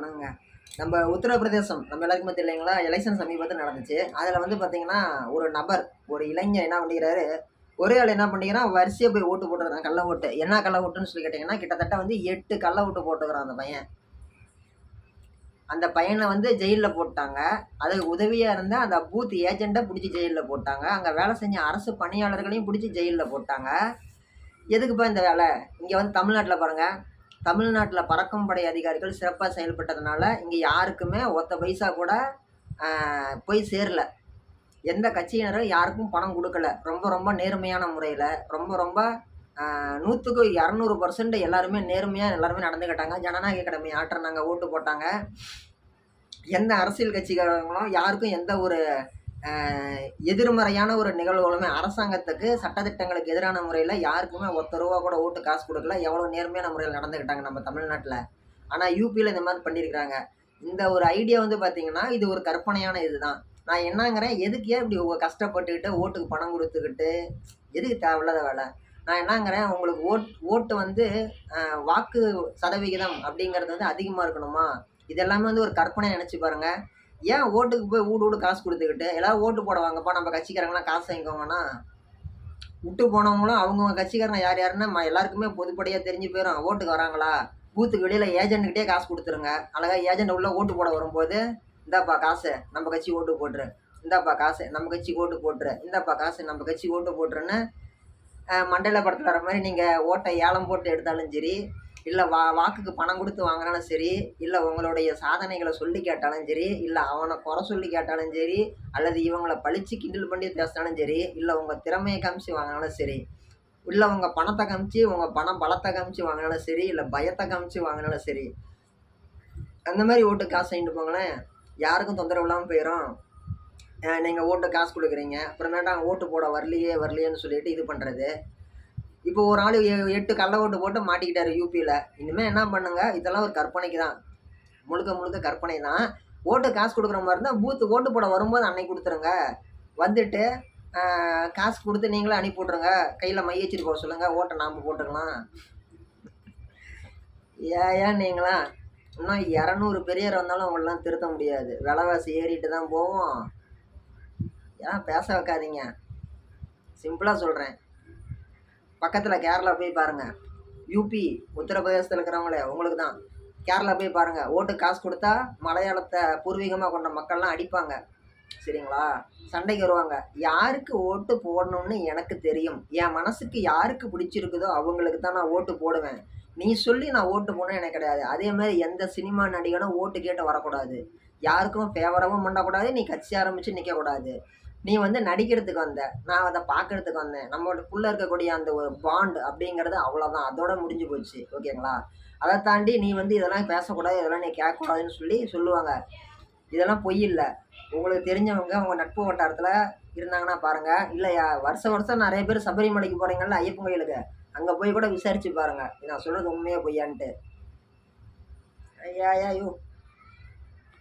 வணக்கங்க நம்ம உத்தரப்பிரதேசம் நம்ம எல்லாருக்குமே தெரியலைங்களா எலெக்ஷன் சமீபத்தில் நடந்துச்சு. அதில் வந்து பார்த்தீங்கன்னா ஒரு நபர் ஒரு இளைஞர் என்ன பண்ணிக்கிறாரு? ஒரே ஆள் என்ன பண்ணிக்கிறான் வரிசையாக போய் ஓட்டு போட்டுக்கிறான் கள்ள ஓட்டு. என்ன கள்ள ஓட்டுன்னு சொல்லி கேட்டிங்கன்னா கிட்டத்தட்ட வந்து எட்டு கள்ள ஓட்டு போட்டுக்கிறான் அந்த பையன். அந்த பையனை வந்து ஜெயிலில் போட்டாங்க. அதுக்கு உதவியாக இருந்தால் அந்த பூத் ஏஜெண்ட்டை பிடிச்சி ஜெயிலில் போட்டாங்க. அங்கே வேலை செஞ்ச அரசு பணியாளர்களையும் பிடிச்சி ஜெயிலில் போட்டாங்க. எதுக்குப்பா இந்த வேலை? இங்கே வந்து தமிழ்நாட்டில் பாருங்கள் தமிழ்நாட்டில் பறக்கும் படை அதிகாரிகள் சிறப்பாக செயல்பட்டதுனால இங்கே யாருக்குமே ஒத்த பைசா கூட போய் சேரல. எந்த கட்சியினரும் யாருக்கும் பணம் கொடுக்கல. ரொம்ப ரொம்ப நேர்மையான முறையில் ரொம்ப ரொம்ப நூற்றுக்கு இரநூறு பர்சன்ட் எல்லாருமே நேர்மையாக எல்லாருமே நடந்துக்கிட்டாங்க ஜனநாயக கடமை ஆற்றினாங்க ஓட்டு போட்டாங்க. எந்த அரசியல் கட்சிக்காரங்களும் யாருக்கும் எந்த ஒரு எதிர்மறையான ஒரு நிகழ்வுகளுமே அரசாங்கத்துக்கு சட்டத்திட்டங்களுக்கு எதிரான முறையில் யாருக்குமே ஒத்த ரூபா கூட ஓட்டு காசு கொடுக்கல. எவ்வளோ நேர்மையான முறையில் நடந்துக்கிட்டாங்க நம்ம தமிழ்நாட்டில். ஆனால் யூபியில் இந்த மாதிரி பண்ணியிருக்கிறாங்க இந்த ஒரு ஐடியா வந்து பார்த்திங்கன்னா இது ஒரு கற்பனையான இதுதான். நான் என்னங்கிறேன் எதுக்கு ஏன் இப்படி கஷ்டப்பட்டுக்கிட்டு ஓட்டுக்கு பணம் கொடுத்துக்கிட்டு எதுக்கு தேவையில்லாத வேலை? நான் என்னங்கிறேன் உங்களுக்கு ஓட் ஓட்டு வந்து வாக்கு சதவிகிதம் அப்படிங்கிறது வந்து அதிகமாக இருக்கணுமா? இது எல்லாமே வந்து ஒரு கற்பனை நினச்சி பாருங்கள் ஏன் ஓட்டுக்கு போய் வீடு வீடு காசு கொடுத்துக்கிட்டு? எல்லாரும் ஓட்டு போட வாங்கப்பா நம்ம கட்சிக்காரங்களாம் காசு வாங்கிக்கோங்கன்னா. விட்டு போனவங்களும் அவங்கவுங்க கட்சிக்காரங்க யார் யாருன்னா எல்லாருக்குமே பொதுப்படியாக தெரிஞ்சு போயிடும் ஓட்டுக்கு வராங்களா? பூத்துக்கு வெளியில் ஏஜென்ட்கிட்டே காசு கொடுத்துருங்க. அழகாக ஏஜென்ட் உள்ளே ஓட்டு போட வரும்போது இந்தாப்பா காசு நம்ம கட்சி ஓட்டு போட்டுரு. இந்தாப்பா காசு நம்ம கட்சி ஓட்டு போட்டுரு. இந்தாப்பா காசு நம்ம கட்சி ஓட்டு போட்டுருன்னு மண்டையில் படத்தில் வர மாதிரி நீங்கள் ஓட்டை ஏலம் போட்டு எடுத்தாலும் சரி இல்லை வா வாக்குக்கு பணம் கொடுத்து வாங்கினாலும் சரி இல்லை உங்களுடைய சாதனைகளை சொல்லி கேட்டாலும் சரி இல்லை அவனை குறை சொல்லி கேட்டாலும் சரி அல்லது இவங்களை பழிச்சு கிண்டல் பண்ணி பேசினாலும் சரி இல்லை உங்கள் திறமையை காமிச்சு வாங்கினாலும் சரி இல்லை உங்கள் பணத்தை காமிச்சு உங்கள் பணம் பலத்தை காமிச்சு வாங்கினாலும் சரி இல்லை பயத்தை காமிச்சு வாங்கினாலும் சரி அந்த மாதிரி ஓட்டு காசு வாங்கிட்டு போங்களேன். யாருக்கும் தொந்தரவு இல்லாமல் போயிடும் நீங்கள் ஓட்டு காசு கொடுக்குறீங்க. அப்புறமேட்டா ஓட்டு போட வரலையே வரலையேன்னு சொல்லிட்டு இது பண்ணுறது இப்போ ஒரு ஆள் எ- எட்டு கள்ள ஓட்டு போட்டு மாட்டிக்கிட்டாரு யூபியில் இனிமேல் என்ன பண்ணுங்க? இதெல்லாம் ஒரு கற்பனைக்கு தான் முழுக்க முழுக்க கற்பனை தான் ஓட்டு காசு கொடுக்குற மாதிரி இருந்தால் பூத்து ஓட்டு போட வரும்போது அன்னைக்கு கொடுத்துருங்க. வந்துட்டு காசு கொடுத்து நீங்களே அனுப்பி விட்ருங்க கையில் மையச்சிட்டு போக சொல்லுங்கள் ஓட்டை நாம் போட்டுக்கலாம். ஏன் ஏன் நீங்களா? இன்னும் இரநூறு பெரியர் வந்தாலும் உங்களெலாம் திருத்த முடியாது. விலைவாசி ஏறிட்டு தான் போவோம். ஏன்னா பேச வைக்காதீங்க. சிம்பிளாக சொல்கிறேன் பக்கத்தில் கேரளா போய் பாருங்கள் யூபி உத்தரப்பிரதேசத்தில் இருக்கிறவங்களே உங்களுக்கு தான் கேரளா போய் பாருங்கள் ஓட்டு காசு கொடுத்தா மலையாளத்தை பூர்வீகமாக கொண்ட மக்கள்லாம் அடிப்பாங்க. சரிங்களா? சண்டைக்கு வருவாங்க. யாருக்கு ஓட்டு போடணும்னு எனக்கு தெரியும். என் மனசுக்கு யாருக்கு பிடிச்சிருக்குதோ அவங்களுக்கு தான் நான் ஓட்டு போடுவேன். நீ சொல்லி நான் ஓட்டு போடணும் எனக்கு கிடையாது. அதே மாதிரி எந்த சினிமா நடிகனும் ஓட்டு கேட்டு வரக்கூடாது. யாருக்கும் ஃபேவராகவும் பண்ணக்கூடாது. நீ கட்சி ஆரம்பித்து நிற்கக்கூடாது நீ வந்து நடிக்கிறதுக்கு வந்த நான் அதை பார்க்கறதுக்கு வந்தேன். நம்மளுக்குள்ளே இருக்கக்கூடிய அந்த ஒரு பாண்ட் அப்படிங்கிறது அவ்வளோதான் அதோட முடிஞ்சு போச்சு. ஓகேங்களா? அதை தாண்டி நீ வந்து இதெல்லாம் பேசக்கூடாது இதெல்லாம் நீ கேட்கக்கூடாதுன்னு சொல்லி சொல்லுவாங்க. இதெல்லாம் பொய் இல்லை. உங்களுக்கு தெரிஞ்சவங்க உங்கள் நட்பு வட்டாரத்தில் இருந்தாங்கன்னா பாருங்கள் இல்லையா? வருஷம் வருஷம் நிறைய பேர் சபரிமலைக்கு போகிறீங்கல்ல ஐயப்பன் கோயிலுக்கு. அங்கே போய் கூட விசாரிச்சு பாருங்கள் நான் சொல்கிறது உண்மையாக பொய்யான்ட்டு. ஐயா ஐயா ஐயோ.